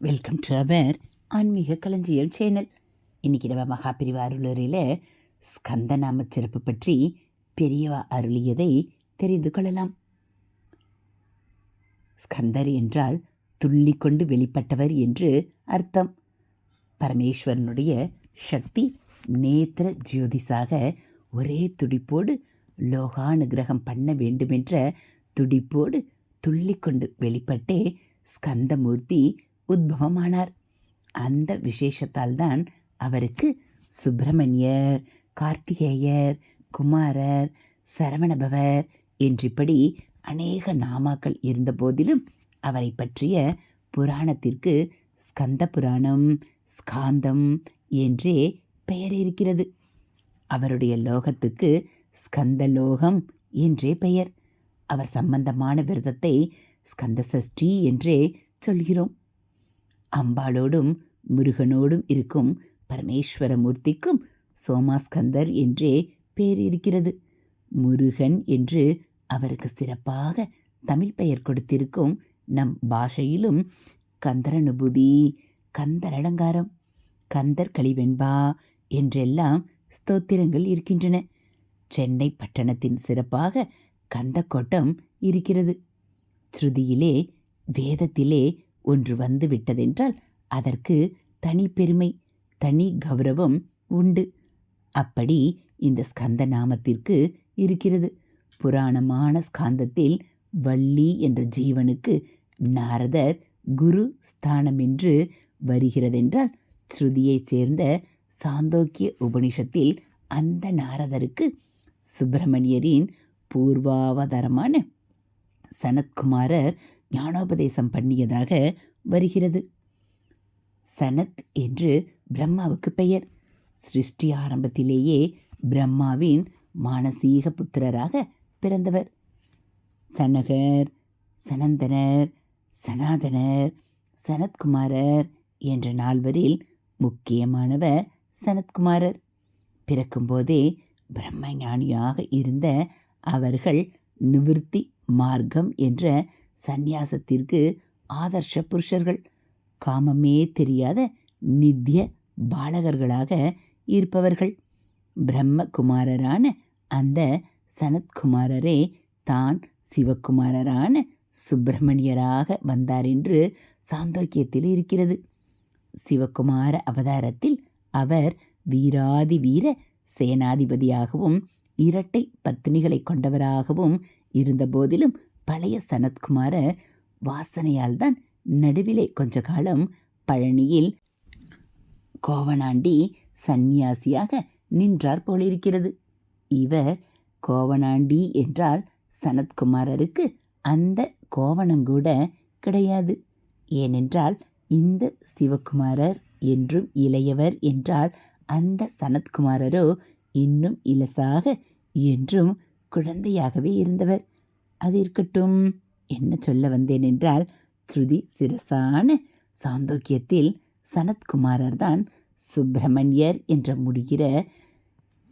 Welcome to our ஆன்மீக களஞ்சியல் channel இன்றைக்கி நம்ம மகாபிரிவா அருளுரையில் ஸ்கந்த நாம சிறப்பு பற்றி பெரியவா அருளியதை தெரிந்து கொள்ளலாம். ஸ்கந்தர் என்றால் துள்ளி கொண்டு வெளிப்பட்டவர் என்று அர்த்தம். பரமேஸ்வரனுடைய சக்தி நேத்திர ஜோதிஸாக ஒரே துடிப்போடு லோகானுகிரகம் பண்ண வேண்டுமென்ற துடிப்போடு துள்ளிக்கொண்டு வெளிப்பட்டே ஸ்கந்தமூர்த்தி உத்பவமானார். அந்த விசேஷத்தால் தான் அவருக்கு சுப்பிரமணியர் கார்த்திகேயர் குமாரர் சரவணபவர் என்றிப்படி அநேக நாமாக்கள் இருந்தபோதிலும் அவரை பற்றிய புராணத்திற்கு ஸ்கந்த புராணம் ஸ்காந்தம் என்றே பெயர் இருக்கிறது அவருடைய லோகத்துக்கு ஸ்கந்த லோகம் என்றே பெயர். அவர் சம்பந்தமான விரதத்தை ஸ்கந்த சஷ்டி என்றே சொல்கிறோம். அம்பாளோடும் முருகனோடும் இருக்கும் பரமேஸ்வர மூர்த்திக்கும் சோமாஸ்கந்தர் என்றே பேர் இருக்கிறது. முருகன் என்று அவருக்கு சிறப்பாக தமிழ் பெயர் கொடுத்திருக்கும் நம் பாஷையிலும் கந்தரனுபூதி கந்தர் அலங்காரம் கந்தர் களிவெண்பா என்றெல்லாம் ஸ்தோத்திரங்கள் இருக்கின்றன. சென்னை பட்டணத்தின் சிறப்பாக கந்தக்கோட்டம் இருக்கிறது. ஸ்ருதியிலே வேதத்திலே ஒன்று வந்து விட்டதென்றால் அதற்கு தனி பெருமை தனி கௌரவம் உண்டு. அப்படி இந்த ஸ்கந்த நாமத்திற்கு இருக்கிறது. புராணமான ஸ்காந்தத்தில் வள்ளி என்ற ஜீவனுக்கு நாரதர் குரு ஸ்தானம் என்று வருகிறதென்றால் ஸ்ருதியைச் சேர்ந்த சாந்தோக்கிய உபனிஷத்தில் அந்த நாரதருக்கு சுப்பிரமணியரின் பூர்வாவதாரமான சனத்குமாரர் ஞானோபதேசம் பண்ணியதாக வருகிறது. சனத் என்று பிரம்மாவுக்கு பெயர். சிருஷ்டி ஆரம்பத்திலேயே பிரம்மாவின் மானசீக புத்திரராக பிறந்தவர். சனகர் சனந்தனர் சனாதனர் சனத்குமாரர் என்ற நால்வரில் முக்கியமானவர் சனத்குமாரர். பிறக்கும்போதே பிரம்ம ஞானியாக இருந்த அவர்கள் நிவிருத்தி மார்க்கம் என்ற சந்நியாசத்திற்கு ஆதர்ஷ புருஷர்கள். காமமே தெரியாத நித்திய பாலகர்களாக இருப்பவர்கள். பிரம்மகுமாரரான அந்த சனத்குமாரரே தான் சிவகுமாரரான சுப்பிரமணியராக வந்தார் என்று சாந்தோக்கியத்தில் இருக்கிறது. சிவகுமார அவதாரத்தில் அவர் வீராதி வீர சேனாதிபதியாகவும் இரட்டை பத்தினிகளை கொண்டவராகவும் இருந்தபோதிலும் பழைய சனத்குமார வாசனையால் தான் நடுவிலே கொஞ்ச காலம் பழனியில் கோவனாண்டி சந்நியாசியாக நின்றார் போலிருக்கிறது. இவர் கோவனாண்டி என்றால் சனத்குமாரருக்கு அந்த கோவணங்கூட கிடையாது. ஏனென்றால் இந்த சிவகுமாரர் என்றும் இளையவர் என்றால் அந்த சனத்குமாரரோ இன்னும் இலசாக என்றும் குழந்தையாகவே இருந்தவர். அது இருக்கட்டும் என்ன சொல்ல வந்தேன் என்றால் ஸ்ருதி சிரசான சாந்தோக்கியத்தில் சனத்குமாரர் தான் சுப்பிரமணியர் என்ற முடிகிற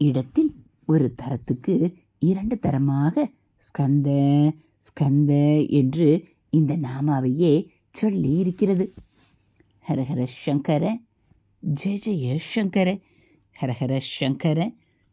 இடத்தில் ஒரு தரத்துக்கு இரண்டு தரமாக ஸ்கந்த ஸ்கந்த என்று இந்த நாமாவையே சொல்லி இருக்கிறது. ஹரஹர சங்கர ஜெய ஜெய சங்கர ஹரஹர சங்கர